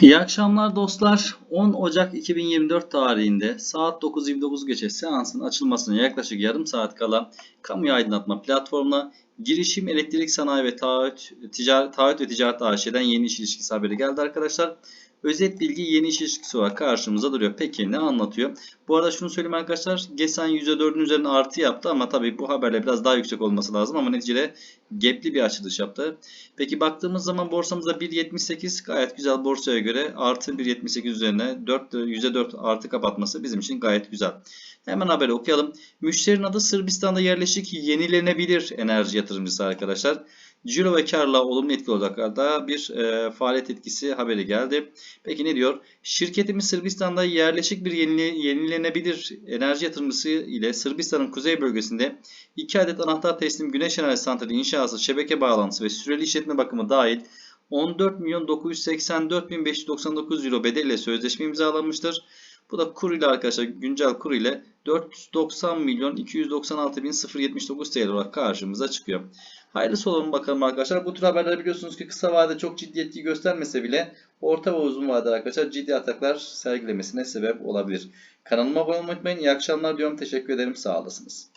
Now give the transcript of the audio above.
İyi akşamlar dostlar. 10 Ocak 2024 tarihinde saat 9.29 geçe seansın açılmasına yaklaşık yarım saat kala kamuya aydınlatma platformuna girişim elektrik sanayi ve taahhüt, ticaret, taahhüt ve ticaret AŞ'den yeni iş ilişkisi haberi geldi arkadaşlar. Özet bilgi yeni iş ilişkisi olarak karşımıza duruyor. Peki ne anlatıyor? Bu arada şunu söyleyeyim arkadaşlar. GESAN %4'ün üzerine artı yaptı ama tabii bu haberle biraz daha yüksek olması lazım ama neticede gapli bir açılış yaptı. Peki baktığımız zaman borsamızda 1.78 gayet güzel borsaya göre artı 1.78 üzerine 4, %4 artı kapatması bizim için gayet güzel. Hemen haberi okuyalım. Müşterinin adı Sırbistan'da yerleşik yenilenebilir enerji yatırımcısı arkadaşlar. Ciro ve karla olumlu etkili olacaklarda bir e, faaliyet etkisi haberi geldi. Peki ne diyor? Şirketimiz Sırbistan'da yerleşik bir yenile, yenilenebilir enerji yatırımcısı ile Sırbistan'ın kuzey bölgesinde 2 adet anahtar teslim güneş enerji santrali inşası, şebeke bağlantısı ve süreli işletme bakımı dahil 14 milyon 984 bin 599 euro bedelle sözleşme imzalanmıştır. Bu da kur ile arkadaşlar güncel kur ile 490 milyon 296 bin 079 TL olarak karşımıza çıkıyor. Hayırlısı olalım bakalım arkadaşlar. Bu tür haberler biliyorsunuz ki kısa vadede çok ciddi etki göstermese bile orta ve uzun vadede arkadaşlar ciddi ataklar sergilemesine sebep olabilir. Kanalıma abone olmayı unutmayın. İyi akşamlar diyorum. Teşekkür ederim. Sağ olasınız.